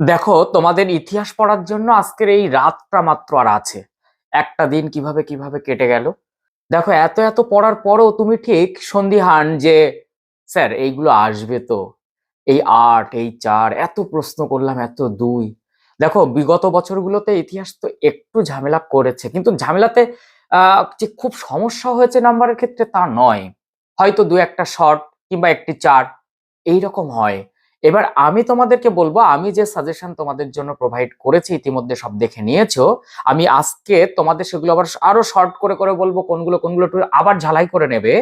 দেখো, তোমাদের ইতিহাস পড়ার জন্য আজকের এই রাতটা মাত্র আর আছে। একটা দিন কীভাবে কীভাবে কেটে গেল। দেখো, এত এত পড়ার পরও তুমি ঠিক সন্দিহান যে, স্যার, এইগুলো আসবে তো। এই আট, এই চার, এত প্রশ্ন করলাম, এত দুই। দেখো, বিগত বছরগুলোতে ইতিহাস তো একটু ঝামেলা করেছে। কিন্তু ঝামেলাতে যে খুব সমস্যা হয়েছে নাম্বারের ক্ষেত্রে তা নয়। হয়তো দু একটা শর্ট কিংবা একটি চার, এইরকম হয়। এবার আমি তোমাদেরকে বলব, আমি যে সাজেশন তোমাদের জন্য প্রোভাইড করেছি ইতিমধ্যে সব দেখে নিয়েছো, আমি আজকে তোমাদের সেগুলো আবার আরও শর্ট করে করে বলব, কোনগুলো কোনগুলো একটু আবার ঝালাই করে নেবে।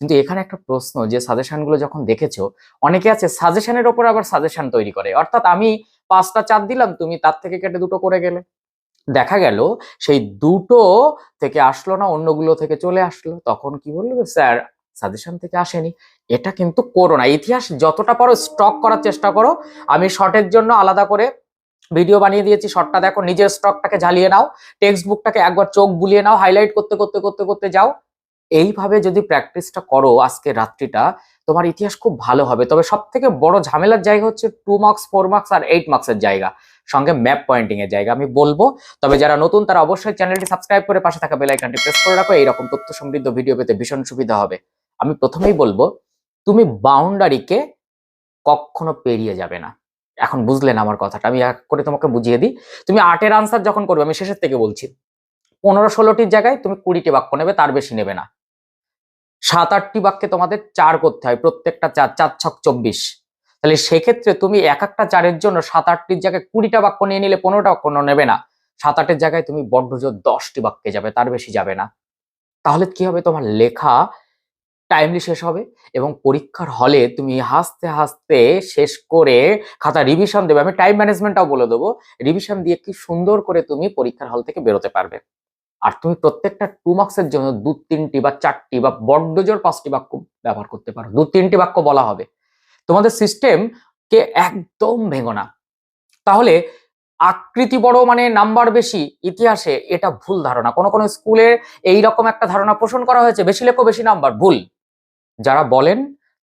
কিন্তু এখানে একটা প্রশ্ন, যে সাজেশনগুলো যখন দেখেছ, অনেকে আছে সাজেশনের ওপর আবার সাজেশন তৈরি করে। অর্থাৎ আমি পাঁচটা চার দিলাম, তুমি তার থেকে কেটে দুটো করে গেলে। দেখা গেল, সেই দুটো থেকে আসলো না, অন্যগুলো থেকে চলে আসলো। তখন কি বলল স্যার সাজেশন থেকে আসেনি। এটা কিন্তু করো না ইতিহাস যতটা পারো স্টক করার চেষ্টা করো। আমি শর্টের জন্য আলাদা করে ভিডিও বানিয়ে দিয়েছি। শর্টটা দেখো, নিজের স্টকটাকে ঝালিয়ে নাও টেক্সট বুকটাকে একবার চোখ বুলিয়ে নাও হাইলাইট করতে করতে করতে করতে যাও। এইভাবে যদি প্র্যাকটিসটা করো আজকে রাত্রিটা, তোমার ইতিহাস খুব ভালো হবে। তবে সব থেকে বড় ঝামেলার জায়গা হচ্ছে টু মার্কস ফোর মার্কস আর এইট মার্কসের জায়গা। সঙ্গে ম্যাপ পয়েন্টিং এর জায়গা আমি বলব। তবে যারা নতুন, তারা অবশ্যই চ্যানেলটি সাবস্ক্রাইব করে পাশে থাকা বেল আইকনটি প্রেস করে রাখো। এইরকম তথ্য সমৃদ্ধ ভিডিও পেতে ভীষণ সুবিধা হবে। আমি প্রথমেই বলব তুমি বাউন্ডারিকে কখনো পেরিয়ে যাবে না। এখন বুঝলেন আমার কথাটা, আমি এক করে তোমাকে বুঝিয়ে দিই। তুমি আটের আনসার যখন করবে, আমি শেষের থেকে বলছি। পনেরো ষোলোটির জায়গায় তুমি কুড়িটি বাক্য নেবে, তার বেশি নেবে না। সাত আটটি বাক্যে তোমাদের চার করতে হয়, প্রত্যেকটা চার চার ছক চব্বিশ। তাহলে সেক্ষেত্রে তুমি এক একটা চারের জন্য সাত আটটির জায়গায় কুড়িটা বাক্য নিয়ে নিলে পনেরোটা বাক্য নেবে না। সাত আটের জায়গায় তুমি বড্ড জোর দশটি বাক্যে যাবে, তার বেশি যাবে না। তাহলে কি হবে? তোমার লেখা টাইমলি শেষ হবে এবং পরীক্ষার হলে তুমি হাসতে হাসতে শেষ করে খাতা রিভিশন দেবে। আমি টাইম ম্যানেজমেন্টটাও বলে দেবো। রিভিশন দিয়ে কি সুন্দর করে তুমি পরীক্ষার হল থেকে বেরোতে পারবে। আর তুমি প্রত্যেকটা টু মার্কসের জন্য দু, তিনটি বা চারটি বা বড্ড জোর পাঁচটি বাক্য ব্যবহার করতে পারো। দু, তিনটি বাক্য বলা হবে। তোমাদের সিস্টেম কে একদম ভেঙো না। তাহলে আকৃতি বড় মানে নাম্বার বেশি, ইতিহাসে এটা ভুল ধারণা। কোনো কোনো স্কুলে এই রকম একটা ধারণা পোষণ করা হয়েছে। বেশি লেখো, বেশি নাম্বার ভুল। যারা বলেন,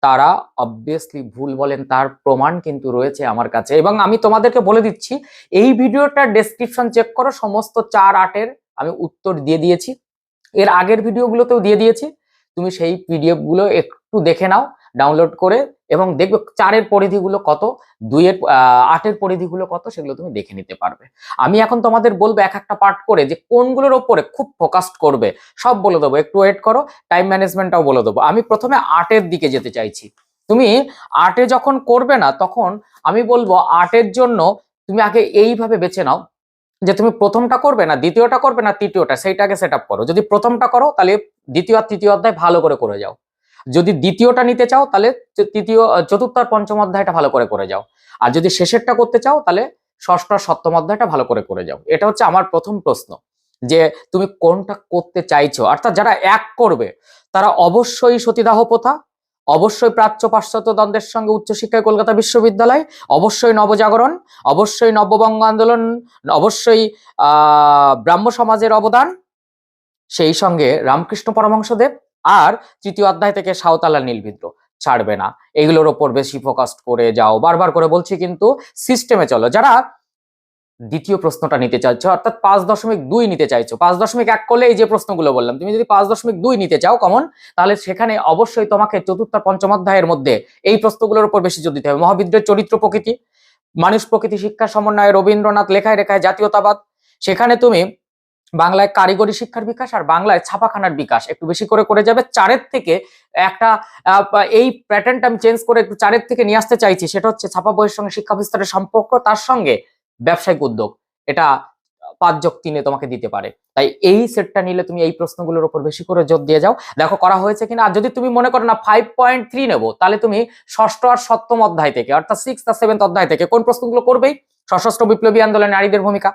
তারা অবভিয়াসলি ভুল বলেন, তার প্রমাণ কিন্তু রয়েছে আমার কাছে। এবং আমি তোমাদেরকে বলে দিচ্ছি, এই ভিডিওটা ডেসক্রিপশন চেক করো, সমস্ত চার আটের আমি উত্তর দিয়ে দিয়েছি। এর আগের ভিডিওগুলোতেও দিয়ে দিয়েছি। তুমি সেই পিডিএফগুলো একটু দেখে নাও ডাউনলোড করে এবং দেখবে চারের পরিধিগুলো কত? দুইয়ের আটের পরিধিগুলো কত? সেগুলো তুমি দেখে নিতে পারবে। আমি এখন তোমাদের বলব এক একটা পার্ট করে যে কোনগুলোর ওপরে খুব ফোকাসড করবে। সব বলে দেবো। একটু ওয়েট করো টাইম ম্যানেজমেন্টটাও বলে দেবো। আমি প্রথমে আর্টের দিকে যেতে চাইছি। তুমি আর্টে যখন করবে না, তখন আমি বলব আর্টের জন্য তুমি আগে এইভাবে বেছে নাও যে তুমি প্রথমটা করবে না, দ্বিতীয়টা করবে না, তৃতীয়টা সেইটাকে সেট করো। যদি প্রথমটা করো, তাহলে দ্বিতীয় আর তৃতীয় অধ্যায় ভালো করে করে যাও। যদি দ্বিতীয়টা নিতে চাও, তাহলে তৃতীয় চতুর্থ আর পঞ্চম অধ্যায়টা ভালো করে করে যাও। আর যদি শেষেরটা করতে চাও, তাহলে ষষ্ঠ আর সপ্তম অধ্যায়টা ভালো করে করে যাও। এটা হচ্ছে আমার প্রথম প্রশ্ন, যে তুমি কোনটা করতে চাইছো? অর্থাৎ যারা এক করবে, তারা অবশ্যই সতীদাহ প্রথা, অবশ্যই প্রাচ্য পাশ্চাত্য দ্বন্দ্বের সঙ্গে উচ্চশিক্ষায় কলকাতা বিশ্ববিদ্যালয়, অবশ্যই নবজাগরণ, অবশ্যই নববঙ্গ আন্দোলন, অবশ্যই ব্রাহ্ম সমাজের অবদান, সেই সঙ্গে রামকৃষ্ণ পরমহংসদেব আর তৃতীয় অধ্যায় থেকে সাঁওতালা নীলবিদ্রোহ ছাড়বে না। এগুলোর ওপর বেশি ফোকাস করে যাও। বারবার করে বলছি কিন্তু সিস্টেমে চলো। যারা দ্বিতীয় প্রশ্নটা নিতে চাইছো, অর্থাৎ পাঁচ দশমিক দুই নিতে চাইছো, পাঁচ দশমিক এক করলে এই যে প্রশ্নগুলো বললাম, তুমি যদি পাঁচ দশমিক দুই নিতে চাও কমন তাহলে সেখানে অবশ্যই তোমাকে চতুর্থ পঞ্চম অধ্যায়ের মধ্যে এই প্রশ্নগুলোর উপর বেশি জোর দিতে হবে। মহাবিদ্রের চরিত্র প্রকৃতি, মানুষ প্রকৃতি, শিক্ষা, সমন্বয়ে, রবীন্দ্রনাথ, লেখায় রেখায় জাতীয়তাবাদ, সেখানে তুমি বাংলায় কারিগরি শিক্ষার বিকাশ আর বাংলায় ছাপাখানার বিকাশ। একটু বেশি করে করে যাবে। চারের থেকে একটা এই প্যাটার্নটা আমি চেঞ্জ করে একটু চারের থেকে নিয়ে আসতে চাইছি। সেটা হচ্ছে ছাপা বইয়ের সঙ্গে শিক্ষা বিস্তারের সম্পর্ক, তার সঙ্গে ব্যবসায়িক উদ্যোগ। এটা পাঁচ যোগ তিনে তোমাকে দিতে পারে। তাই এই সেটটা নিলে তুমি এই প্রশ্নগুলোর উপর বেশি করে জোর দিয়ে যাও। দেখো, করা হয়েছে কিনা? আর যদি তুমি মনে করো না ফাইভ পয়েন্ট থ্রি নেব, তাহলে তুমি ষষ্ঠ আর সপ্তম অধ্যায় থেকে, অর্থাৎ সিক্স আর সেভেন্থ অধ্যায় থেকে কোন প্রশ্নগুলো করবেই? সশস্ত্র বিপ্লবী আন্দোলনে নারীদের ভূমিকা।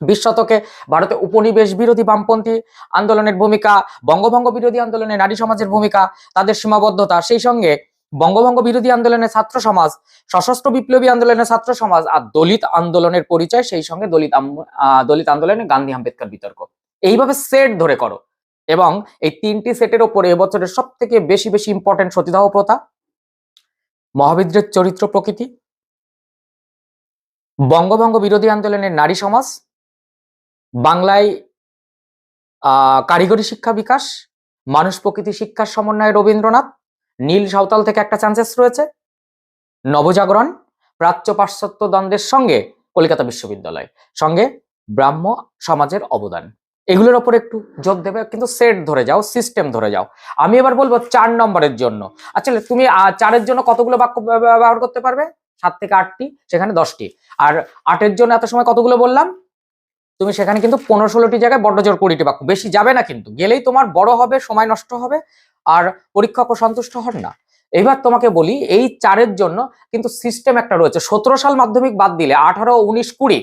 বিশ শতকে ভারতে উপনিবেশ বিরোধী বামপন্থী আন্দোলনের ভূমিকা, বঙ্গভঙ্গ বিরোধী আন্দোলনে নারী সমাজের ভূমিকা, তাদের সীমাবদ্ধতা, সেই সঙ্গে বঙ্গভঙ্গ বিরোধী আন্দোলনের ছাত্র সমাজ, সশস্ত্র বিপ্লবী আন্দোলনের ছাত্র সমাজ আর দলিত আন্দোলনের পরিচয়, সেই সঙ্গে দলিত দলিত আন্দোলনে গান্ধী আম্বেদকর বিতর্ক। এইভাবে সেট ধরে করো এবং এই তিনটি সেটের ওপরে এবছরের সব থেকে বেশি বেশি ইম্পর্টেন্ট সতীদাহ প্রথা মহাবিদ্রের চরিত্র প্রকৃতি, বঙ্গভঙ্গ বিরোধী আন্দোলনের নারী সমাজ বাংলায় কারিগরি শিক্ষা বিকাশ, মানুষ প্রকৃতি শিক্ষার সমন্বয়ে রবীন্দ্রনাথ, নীল সাঁওতাল থেকে একটা চান্সেস রয়েছে, নবজাগরণ, প্রাচ্য পাশ্চাত্য দ্বন্দ্বের সঙ্গে কলকাতা বিশ্ববিদ্যালয়, সঙ্গে ব্রাহ্ম সমাজের অবদান। এগুলোর ওপর একটু জোর দেবে, কিন্তু সেট ধরে যাও সিস্টেম ধরে যাও। আমি এবার বলব চার নম্বরের জন্য। আচ্ছা তুমি চারের জন্য কতগুলো বাক্য ব্যবহার করতে পারবে? সাত থেকে আটটি, সেখানে দশটি। আর আটের জন্য এত সময় কতগুলো বললাম? তুমি সেখানে কিন্তু পনেরো ষোলোটি জায়গায় বড্ড জোর কুড়িটি বাক্য বেশি যাবে না কিন্তু। গেলেই তোমার বড় হবে, সময় নষ্ট হবে, আর পরীক্ষকও সন্তুষ্ট হন না। এবার তোমাকে বলি, এই চারের জন্য কিন্তু সিস্টেম একটা রয়েছে। সতেরো সাল মাধ্যমিক বাদ দিলে আঠারো, উনিশ, কুড়ি,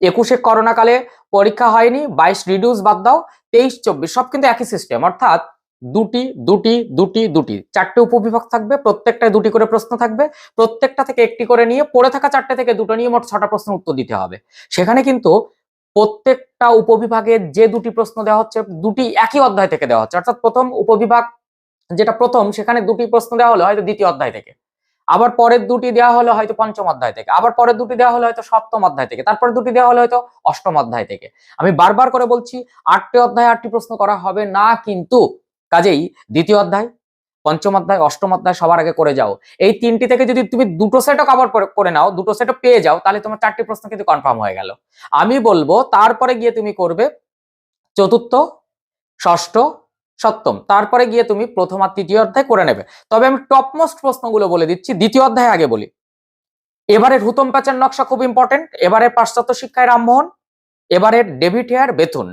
একুশে করোনাকালে পরীক্ষা হয়নি, বাইশ রিডিউস বাদ দাও, তেইশ, চব্বিশ, সব কিন্তু একই সিস্টেম অর্থাৎ দুটি দুটি দুটি দুটি, চারটে উপবিভাগ থাকবে, প্রত্যেকটায় দুটি করে প্রশ্ন থাকবে, প্রত্যেকটা থেকে একটি করে নিয়ে পড়ে থাকা চারটে থেকে দুটো নিয়ে মোট ছটা প্রশ্ন উত্তর দিতে হবে। সেখানে কিন্তু প্রত্যেকটা উপবিভাগে যে দুটি প্রশ্ন দেওয়া হচ্ছে, দুটি একই অধ্যায় থেকে দেওয়া হচ্ছে। অর্থাৎ প্রথম উপবিভাগ যেটা প্রথম, সেখানে দুটি প্রশ্ন দেওয়া হলো হয়তো দ্বিতীয় অধ্যায় থেকে। আবার পরের দুটি দেওয়া হলো হয়তো পঞ্চম অধ্যায় থেকে। আবার পরের দুটি দেওয়া হলো হয়তো সপ্তম অধ্যায় থেকে। তারপরে দুটি দেওয়া হলো হয়তো অষ্টম অধ্যায় থেকে। আমি বারবার করে বলছি, আটটি অধ্যায় আটটি প্রশ্ন করা হবে না কিন্তু, কাজেই দ্বিতীয় অধ্যায় পঞ্চম অধ্যায়, অষ্টম অধ্যায় সবার আগে করে যাও। এই তিনটি থেকে যদি তুমি দুটো সেটও কভার করে নাও, দুটো সেটও পেয়ে যাও, তাহলে তোমার চারটি প্রশ্ন কিন্তু কনফার্ম হয়ে গেল। আমি বলব, তারপরে গিয়ে তুমি করবে চতুর্থ, ষষ্ঠ, সপ্তম। তারপরে গিয়ে তুমি প্রথম আর তৃতীয় অধ্যায় করে নেবে। তবে আমি টপমোস্ট প্রশ্নগুলো বলে দিচ্ছি, দ্বিতীয় অধ্যায় আগে বলি। এবারের হুতম প্যাচার নকশা খুব ইম্পর্টেন্ট এবারে পাশ্চাত্য শিক্ষায় রামমোহন, এবারের ডেভিড হেয়ার বেথুন।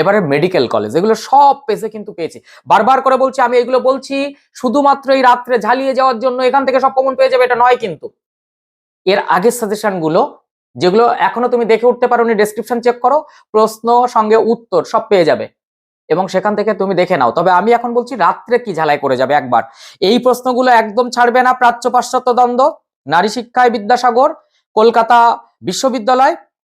এবারে মেডিকেল কলেজ এগুলো সব পেজে কিন্তু পেয়েছি। বারবার করে বলছি, আমি এগুলো বলছি শুধুমাত্র এই রাত্রে ঝালিয়ে যাওয়ার জন্য, এখান থেকে সব কমন পেয়ে যাবে, এটা নয় কিন্তু। এর আগের সাজেশনগুলো যেগুলো এখনও তুমি দেখে উঠতে পারোনি ডেসক্রিপশন চেক করো, প্রশ্ন, সঙ্গে উত্তর, সব পেয়ে যাবে। এবং সেখান থেকে তুমি দেখে নাও। তবে আমি এখন বলছি, রাত্রে কি ঝালাই করে যাবে একবার? এই প্রশ্নগুলো একদম ছাড়বে না, প্রাচ্য পাশ্চাত্য দ্বন্দ্ব, নারী শিক্ষায় বিদ্যাসাগর, কলকাতা বিশ্ববিদ্যালয়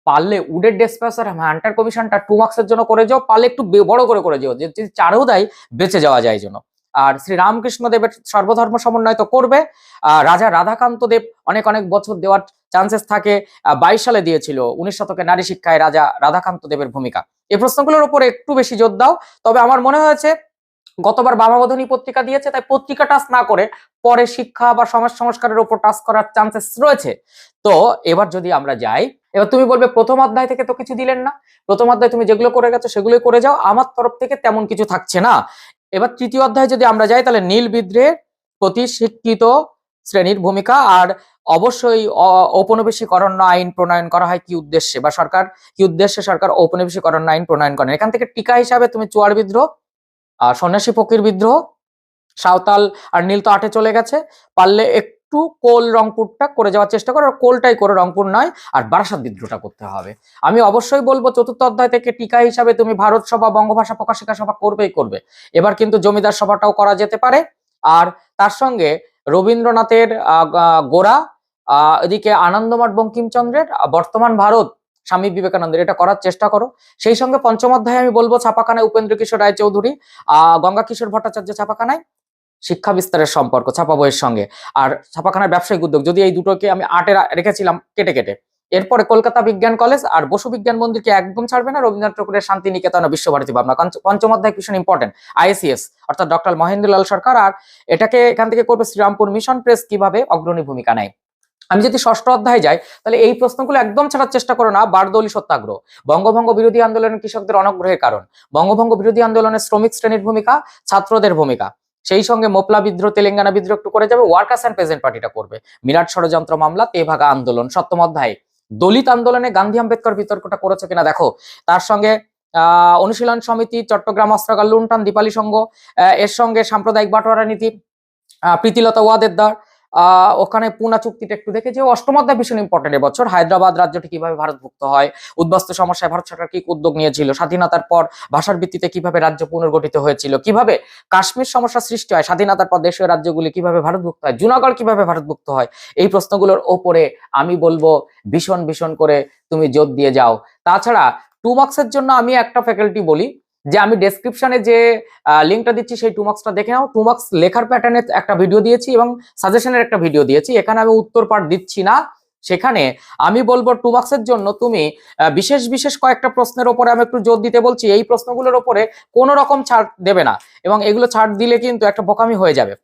পারলে উডের ডেসপ্যাসার হান্টার কমিশনটা টু মার্কসের জন্য করে যাও, পারলে একটু বড় করে করে যাও, যে চারেও দেয় বেঁচে যাওয়া যায় জন্য আর শ্রী রামকৃষ্ণ দেবের সর্বধর্ম সমন্বয় তো করবে। রাজা রাধাকান্ত দেব অনেক অনেক বছর দেওয়ার চান্সেস থাকে বাইশ সালে দিয়েছিল, উনিশ শতকে নারী শিক্ষায় রাজা রাধাকান্ত দেবের ভূমিকা। এই প্রশ্নগুলোর উপরে একটু বেশি জোর দাও, তবে আমার মনে হয়েছে গতবার বামাবোধনী পত্রিকা দিয়েছে, তাই পত্রিকা টাচ না করে পরে শিক্ষা বা সমাজ সংস্কারের উপর টাচ করার চান্সেস রয়েছে। তো এবার যদি আমরা যাই, এবার তুমি বলবে প্রথম অধ্যায় থেকে তো কিছু দিলেন না। প্রথম অধ্যায় তুমি যেগুলো করে গেছো সেগুলোই করে যাও, আমার তরফ থেকে তেমন কিছু থাকছে না। এবার তৃতীয় অধ্যায় যদি আমরা যাই, তাহলে নীল বিদ্রোহের প্রতি শিক্ষিত শ্রেণির ভূমিকা, আর অবশ্যই অ- ঔপনিবেশিকরণ আইন প্রণয়ন করা হয় কি উদ্দেশ্যে, বা সরকার কি উদ্দেশ্যে সরকার ঔপনিবেশিকরণ আইন প্রণয়ন করেন। এখান থেকে টিকা হিসাবে তুমি চুয়ার বিদ্রোহ আর সন্ন্যাসী ফকির বিদ্রোহ, সাঁওতাল আর নীল তো আটে চলে গেছে, পারলে একটু কোল রংপুরটা করে যাওয়ার চেষ্টা করো, আর কোলটাই করে রংপুর নয়, আর বারাসাত বিদ্রোহটা করতে হবে। আমি অবশ্যই বলব চতুর্থ অধ্যায় থেকে টিকা হিসাবে তুমি ভারত সভা, বঙ্গভাষা প্রকাশিকা সভা করবেই করবে। এবার কিন্তু জমিদার সভাটাও করা যেতে পারে, আর তার সঙ্গে রবীন্দ্রনাথের গোড়া এদিকে আনন্দমঠ বঙ্কিমচন্দ্রের বর্তমান ভারত স্বামী বিবেকানন্দের, এটা করার চেষ্টা করো। সেই সঙ্গে পঞ্চম অধ্যায়ে আমি বলব ছাপাখানায় উপেন্দ্র কিশোর রায় চৌধুরী আহ গঙ্গা কিশোর ভট্টাচার্য ছাপাখানায় শিক্ষা বিস্তারের সম্পর্ক ছাপা বইয়ের সঙ্গে। আর ছাপাখানার ব্যবসায়িক উদ্যোগ, যদি এই দুটোকে আমি আটে রেখেছিলাম কেটে কেটে। এরপরে কলকাতা বিজ্ঞান কলেজ আর বসু বিজ্ঞান মন্দিরকে একদম ছাড়বে না, রবীন্দ্রনাথ ঠাকুরের শান্তি নিকেতন ও বিশ্বভারতী ভাবনা। পঞ্চ- পঞ্চম অধ্যায় ভীষণ ইম্পর্টেন্ট আইএসিএস অর্থাৎ ডক্টর মহেন্দ্রলাল সরকার। আর এটাকে এখান থেকে করবে শ্রীরামপুর মিশন প্রেস, কীভাবে অগ্রণী ভূমিকা নেয়। আমি যদি ষষ্ঠ অধ্যায় যাই, তাহলে এই প্রশ্নগুলো একদম ছাড়ার চেষ্টা করো না, বারদৌলি সত্যাগ্রহ। বঙ্গভঙ্গ বিরোধী আন্দোলনের কৃষকদের অনগ্রহের কারণ। বঙ্গভঙ্গ বিরোধী আন্দোলনের শ্রমিক শ্রেণির ভূমিকা, ছাত্রদের ভূমিকা। সেই সঙ্গে মোপলা বিদ্রোহ, তেলেঙ্গানা বিদ্রোহ একটু করে যাবে, ওয়ার্কার্স অ্যান্ড প্রেজেন্ট পার্টিটা করবে। মিরাট ষড়যন্ত্র মামলা তেভাগা আন্দোলন, সপ্তম অধ্যায়। দলিত আন্দোলনে গান্ধী আম্বেদকর বিতর্কটা করেছে কিনা দেখো। তার সঙ্গে, আহ, অনুশীলন সমিতি, চট্টগ্রাম অস্ত্রাগার লুণ্ঠন, দীপালি সংঘ এর সঙ্গে সাম্প্রদায়িক বাটোয়ারা নীতি প্রীতিলতা ওয়াদেদার আহ ওখানে পুনা চুক্তিটা একটু দেখেছি অষ্টম অধ্যায় ভীষণ ইম্পর্টেন্ট এবছর। হায়দ্রাবাদ রাজ্যটি কীভাবে ভারতভুক্ত হয়, উদ্বাস্তু সমস্যায় ভারত সরকার কি উদ্যোগ নিয়েছিল, স্বাধীনতার পর ভাষার ভিত্তিতে কীভাবে রাজ্য পুনর্গঠিত হয়েছিল, কীভাবে কাশ্মীর সমস্যা সৃষ্টি হয়, স্বাধীনতার পর দেশীয় রাজ্যগুলি কীভাবে ভারতভুক্ত হয়, জুনাগড় কীভাবে ভারতভুক্ত হয়, এই প্রশ্নগুলোর ওপরে আমি বলব ভীষণ ভীষণ করে তুমি জোর দিয়ে যাও। তাছাড়া টু মার্কসের জন্য আমি একটা ফ্যাকাল্টি বলি যে আমি ডেসক্রিপশনে যে লিঙ্কটা দিচ্ছি সেই টু মার্কসটা দেখে নাও। টু মার্কস লেখার প্যাটার্নের একটা ভিডিও দিয়েছি এবং সাজেশনের একটা ভিডিও দিয়েছি। এখানে আমি উত্তর পাঠ দিচ্ছি না। সেখানে আমি বলব টু মার্কসের জন্য তুমি বিশেষ বিশেষ কয়েকটা প্রশ্নের ওপরে আমি একটু জোর দিতে বলছি। এই প্রশ্নগুলোর ওপরে কোনো রকম ছাড় দেবে না এবং এগুলো ছাড় দিলে কিন্তু একটা বোকামি হয়ে যাবে।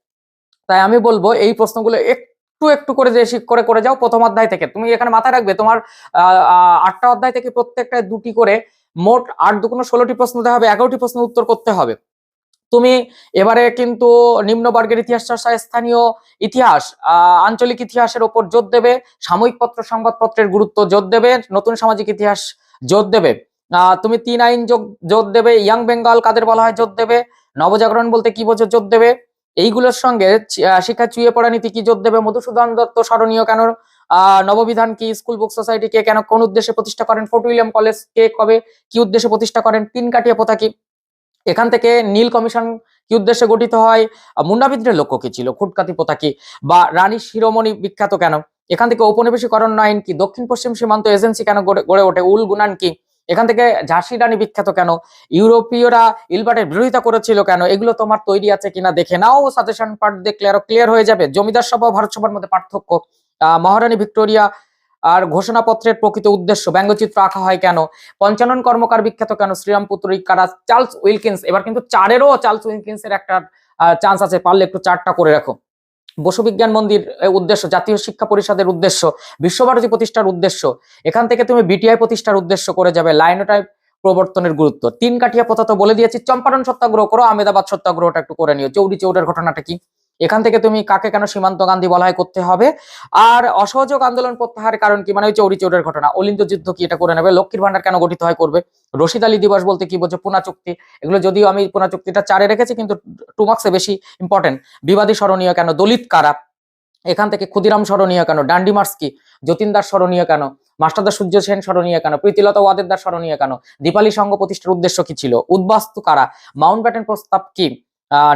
তাই আমি বলব এই প্রশ্নগুলো একটু একটু করে বেশি করে করে যাও প্রথম অধ্যায় থেকে। তুমি এখানে মাথায় রাখবে তোমার আটটা অধ্যায় থেকে প্রত্যেকটা দুটি করে মোট আট দুগুণ ষোলোটি প্রশ্ন দেওয়া হবে, এগারোটি প্রশ্ন উত্তর করতে হবে। তুমি এবারে কিন্তু নিম্নবর্গের ইতিহাস চর্চায় স্থানীয় ইতিহাস আঞ্চলিক ইতিহাসের ওপর জোর দেবে, সাময়িক পত্র, সংবাদপত্রের গুরুত্ব জোর দেবে, নতুন সামাজিক ইতিহাস জোর দেবে। তুমি তিন আইন যোগ, জোর দেবে, ইয়াং বেঙ্গল কাদের বলা হয় জোর দেবে, নবজাগরণ বলতে কি বোঝো জোর দেবে, এইগুলোর সঙ্গে শিক্ষা চুয়ে পড়া নীতি কি জোর দেবে, মধুসূদন দত্ত স্মরণীয় কেন নববিধান কি স্কুল বুক সোসাইটি কে কেন কোন উদ্দেশ্যে প্রতিষ্ঠা করেন? ফোর্ট উইলিয়াম কলেজ কে কবে কি উদ্দেশ্যে প্রতিষ্ঠা করেন? তিন কাটিয়া প্রথা কি? এখান থেকে নীল কমিশন কি উদ্দেশ্যে গঠিত হয়? আহ, লক্ষ্য কি ছিল? খুটকাতি প্রথা কি? বা রানী শিরোমণি বিখ্যাত কেন? এখান থেকে ঔপনিবেশিকরণ আইন কি? দক্ষিণ পশ্চিম সীমান্ত এজেন্সি কেন গড়ে ওঠে? উল গুনান কি? এখান থেকে ঝাঁসি রানী বিখ্যাত কেন? ইউরোপীয়রা ইলবার্টের বিরোধিতা করেছিল কেন? এগুলো তোমার তৈরি আছে কিনা দেখে নাও। সাজেশন পার্ট দেখলে আরও ক্লিয়ার হয়ে যাবে। জমিদার সভা ভারত সভার মধ্যে পার্থক্য মহারানী ভিক্টোরিয়া আর ঘোষণাপত্রের প্রকৃত উদ্দেশ্য, ব্যঙ্গচিত্র আঁকা হয় কেন? পঞ্চানন কর্মকার বিখ্যাত কেন? শ্রীরাম পুত্রিক চার্লস উইলকিন্স। এবার কিন্তু চারেরও চার্লস উইলকিন্স এর একটা চান্স আছে, পারলে একটু চারটা করে রাখো। বসু বিজ্ঞান মন্দির উদ্দেশ্য, জাতীয় শিক্ষা পরিষদের উদ্দেশ্য, বিশ্বভারতী প্রতিষ্ঠার উদ্দেশ্য, এখান থেকে তুমি বিটিআই প্রতিষ্ঠার উদ্দেশ্য করে যাবে, লাইনোটাইপ প্রবর্তনের গুরুত্ব। তিন কাঠিয়া প্রথা তো বলে দিয়েছি, চম্পারণ সত্যাগ্রহ করো আমেদাবাদ সত্যাগ্রহটা একটু করে নিও। চৌরি চৌরের ঘটনাটা কি? এখান থেকে তুমি কাকে কেন সীমান্ত গান্ধী বলা হয় করতে হবে? আর অসহযোগ আন্দোলন প্রত্যাহারের কারণ কি? মানে ওই চৌরি চৌরের ঘটনা। অলিন্দ যুদ্ধ কি এটা করে নেবে? লক্ষ্মীর ভান্ডার কেন গঠিত হয় করবে? রশিদ আলী দিবস বলতে কি বলছে পুনা চুক্তি। এগুলো যদিও আমি পুনা চুক্তিটা চারে রেখেছি, কিন্তু টু মার্কসে বেশি ইম্পর্টেন্ট বিবাদী স্মরণীয় কেন? দলিত কারা? এখান থেকে ক্ষুদিরাম স্মরণীয় কেন? ডান্ডি মার্স কি? যতীনদাস স্মরণীয় কেন? মাস্টারদার সূর্য সেন স্মরণীয় কেন? প্রীতিলতা ওয়াদেদার স্মরণীয় কেন? দীপালি সংঘ প্রতিষ্ঠার উদ্দেশ্য কি ছিল? উদ্বাস্তু কারা? মাউন্ট ব্যাটেন প্রস্তাব কি?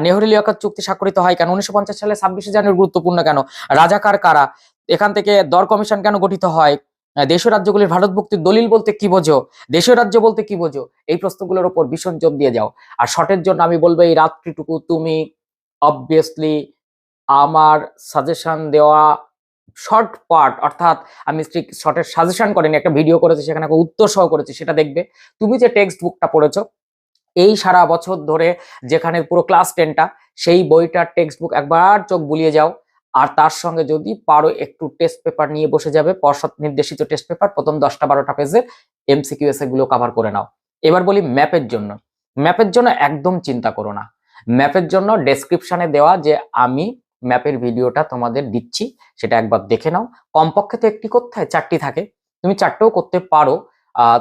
নেহরু লিয়াকত চুক্তি স্বাক্ষরিত হয় কেন? উনিশশো পঞ্চাশ সালে ছাব্বিশে জানুয়ারি গুরুত্বপূর্ণ কেন? রাজাকার কারা? এখান থেকে দর কমিশন কেন গঠিত হয়? দেশীয় রাজ্যগুলির ভারত মুক্তির দলিল বলতে কি বোঝো? দেশীয় রাজ্য বলতে কি বোঝো? এই প্রশ্নগুলোর উপর ভীষণ জোর দিয়ে যাও। আর শর্টের জন্য আমি বলব, এই রাত্রিটুকু তুমি অবভিয়াসলি আমার সাজেশন দেওয়া শর্ট পার্ট অর্থাৎ আমি শর্টের সাজেশন করিনি, একটা ভিডিও করেছি, সেখানে একটা উত্তর সহ করেছি, সেটা দেখবে। তুমি যে টেক্সট বুকটা পড়েছো এই সারা বছর ধরে যেখানে পুরো ক্লাস টেনটা সেই বইটার টেক্সট বুক একবার চোখ বুলিয়ে যাও। আর তার সঙ্গে যদি পারো একটু টেস্ট পেপার নিয়ে বসে যাবে পর্ষদ নির্দেশিত টেস্ট পেপার প্রথম দশটা বারোটা পেজের এমসিকিউ এসে গুলো কভার করে নাও। এবার বলি ম্যাপের জন্য। ম্যাপের জন্য একদম চিন্তা করো না। ম্যাপের জন্য ডেসক্রিপশানে দেওয়া যে আমি ম্যাপের ভিডিওটা তোমাদের দিচ্ছি, সেটা একবার দেখে নাও। কমপক্ষে তো একটি হয় চারটি থাকে। তুমি চারটেও করতে পারো।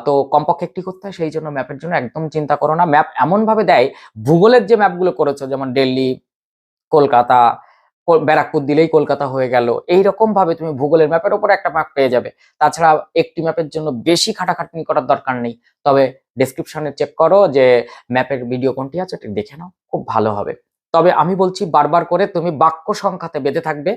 তো কমপক্ষে একটি করতে হয় সেই জন্য ম্যাপের জন্য একদম চিন্তা করো না। ম্যাপ এমন ভাবে দেয়, ভূগোলের যে ম্যাপগুলো করেছ, যেমন দিল্লি, কলকাতা ব্যারাকপুর দিলেই কলকাতা হয়ে গেল এই রকম ভাবে তুমি ভূগোলের ম্যাপের উপর একটা ম্যাপ পেয়ে যাবে। তাছাড়া একটি ম্যাপের জন্য বেশি খাটাখাটনি করার দরকার নেই। তবে ডেসক্রিপশনে চেক করো যে ম্যাপের ভিডিও কোনটি আছে, ওটা দেখে নাও, খুব ভালো হবে। তবে আমি বলছি বারবার করে, তুমি বাক্য সংখ্যাতে বেঁধে থাকবে,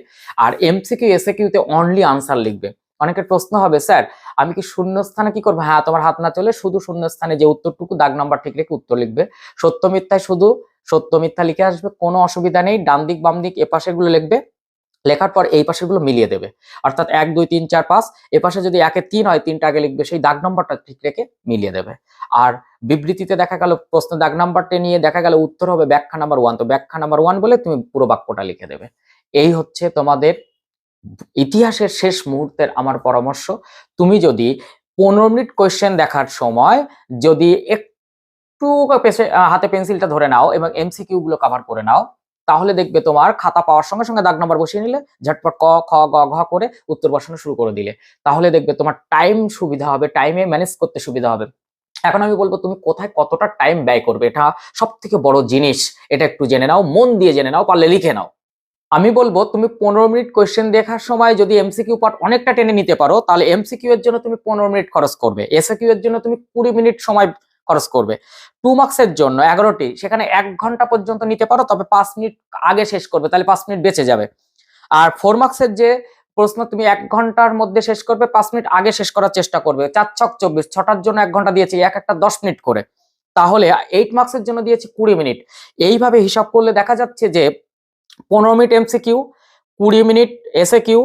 আর এমসিকিউ এসএকিউতে অনলি আনসার লিখবে। অনেকের প্রশ্ন হবে, স্যার, আমি কি শূন্যস্থানে কি করব? হ্যাঁ তোমার হাত না চলে শুধু শূন্যস্থানে যে উত্তরটুকু দাগ নাম্বার ঠিক রেখে উত্তর লিখবে। সত্য মিথ্যায় শুধু, সত্য মিথ্যা লিখে আসবে, কোনো অসুবিধা নেই, ডান দিক, বাম দিক এপাশে গুলো লিখবে, লেখার পর এই পাশেরগুলো মিলিয়ে দেবে। অর্থাৎ এক, দুই, তিন, চার, পাঁচ এপাশে যদি একে তিন হয়, তিনটা আগে লিখবে, সেই দাগ নম্বরটা ঠিক রেখে মিলিয়ে দেবে। আর বিবৃতিতে দেখা গেল, প্রশ্ন দাগ নাম্বারটা নিয়ে দেখা গেল, উত্তর হবে ব্যাখ্যা নাম্বার ওয়ান। তো ব্যাখ্যা নাম্বার ওয়ান বলে তুমি পুরো বাক্যটা লিখে দেবে। এই হচ্ছে তোমাদের ইতিহাসের শেষ মুহূর্তের আমার পরামর্শ, তুমি যদি পনেরো মিনিট কোয়েশ্চেন দেখার সময় যদি একটু হাতে পেন্সিলটা ধরে নাও এবং এমসিকিউ গুলো কভার করে নাও, তাহলে দেখবে তোমার খাতা পাওয়ার সঙ্গে সঙ্গে দাগ নাম্বার বসিয়ে নিলে, ঝটপট ক, খ, গ, ঘ করে উত্তর বসানো শুরু করে দিলে। তাহলে দেখবে তোমার টাইম সুবিধা হবে টাইমে ম্যানেজ করতে সুবিধা হবে। এখন আমি বলব, তুমি কোথায় কতটা টাইম ব্যয় করবে? এটা সব থেকে বড় জিনিস, এটা একটু জেনে নাও, মন দিয়ে জেনে নাও, পারলে লিখে নাও। আমি বলব, তুমি পনেরো মিনিট কোয়েশ্চেন দেখার সময় যদি এমসিকিউ পার্ট অনেকটা টেনে নিতে পারো, তাহলে এমসিকিউ এর জন্য তুমি পনেরো মিনিট খরচ করবে। এসএকিউ এর জন্য তুমি কুড়ি মিনিট সময় খরচ করবে। টু মার্কসের জন্য এগারোটি, সেখানে এক ঘণ্টা পর্যন্ত নিতে পারো, তবে পাঁচ মিনিট আগে শেষ করবে, তাহলে পাঁচ মিনিট বেঁচে যাবে। আর ফোর মার্কসের যে প্রশ্ন, তুমি এক ঘণ্টার মধ্যে শেষ করবে, পাঁচ মিনিট আগে শেষ করার চেষ্টা করবে। চার ছক চব্বিশ, ছটার জন্য এক ঘণ্টা দিয়েছি, এক একটা দশ মিনিট করে। তাহলে এইট মার্কসের জন্য দিয়েছি কুড়ি মিনিট। এইভাবে হিসাব করলে দেখা যাচ্ছে যে পনেরো মিনিট এমসিকিউ কুড়ি minute SAQ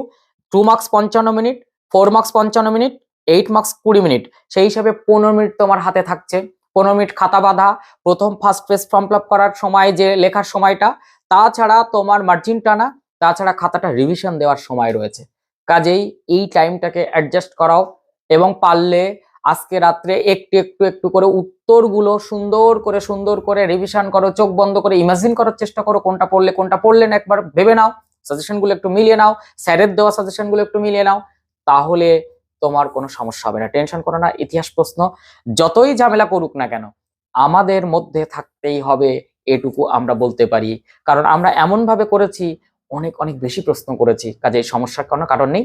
two marks পঞ্চান্ন মিনিট ফোর মার্কস পঞ্চান্ন মিনিট এইট মার্কস কুড়ি মিনিট। সেই হিসাবে পনেরো মিনিট তোমার হাতে থাকছে। পনেরো মিনিট খাতা বাঁধা, প্রথম ফার্স্ট পেজ ফর্ম ফিল করার সময় যে লেখার সময়টা, তাছাড়া তোমার মার্জিন টানা, তাছাড়া খাতাটা রিভিশন দেওয়ার সময় রয়েছে। কাজেই এই টাইমটাকে অ্যাডজাস্ট করাও এবং পারলে আজকে রাত্রে একটু একটু একটু করে উত্তরগুলো সুন্দর করে সুন্দর করে রিভিশন করো, চোখ বন্ধ করে ইমাজিন করার চেষ্টা করো কোনটা পড়লে কোনটা পড়লে না, একবার ভেবে নাও। সাজেশনগুলো একটু মিলিয়ে নাও। স্যারের দেওয়া সাজেশনগুলো একটু মিলিয়ে নাও। তাহলে তোমার কোনো সমস্যা হবে না। টেনশন করো না, ইতিহাস প্রশ্ন। যতই ঝামেলা করুক না কেন, আমাদের মধ্যে থাকতেই হবে এটুকু আমরা বলতে পারি। কারণ আমরা এমন ভাবে করেছি, অনেক অনেক বেশি প্রশ্ন করেছি। কাজে সমস্যার কোনো কারণ নেই।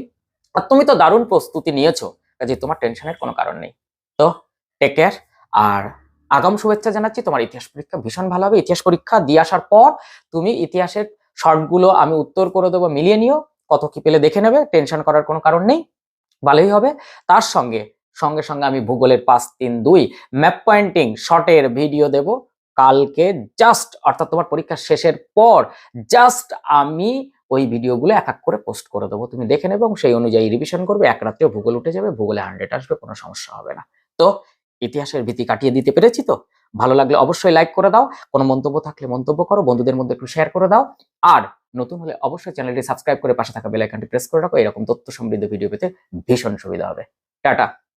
আর তুমি তো দারুণ প্রস্তুতি নিয়েছো। কাজে তোমার টেনশনের কোনো কারণ নেই। তো টেক কেয়ার আর আগাম শুভেচ্ছা জানাচ্ছি, তোমার ইতিহাস পরীক্ষা ভীষণ ভালো হবে। ইতিহাস পরীক্ষা দিয়ে আসার পর তুমি ইতিহাসের শর্টগুলো আমি উত্তর করে দেবো, মিলিয়ে নিও, কত কি পেলে দেখে নেবে টেনশন করার কোনো কারণ নেই, ভালোই হবে। তার সঙ্গে সঙ্গে সঙ্গে আমি ভূগোলের পাঁচ তিন দুই ম্যাপ পয়েন্টিং শর্টের ভিডিও দেব। কালকে জাস্ট অর্থাৎ তোমার পরীক্ষা শেষের পর জাস্ট আমি ওই ভিডিওগুলো এক এক করে পোস্ট করে দেবো। তুমি দেখে নেবে এবং সেই অনুযায়ী রিভিশন করবে। এক রাত্রেও ভূগোল উঠে যাবে, ভূগোলে হান্ড্রেড আসবে, কোনো সমস্যা হবে না। তো ইতিহাসের ভীতি কাটিয়ে দিতে পেরেছি তো? ভালো লাগলে অবশ্যই লাইক করে দাও। কোনো মন্তব্য থাকলে মন্তব্য করো, বন্ধুদের মধ্যে একটু শেয়ার করে দাও। আর নতুন হলে অবশ্যই চ্যানেলটি সাবস্ক্রাইব করে পাশে থাকা বেল আইকনটি প্রেস করে রাখো। এরকম তথ্য সমৃদ্ধ ভিডিও পেতে ভীষণ সুবিধা হবে। টাটা!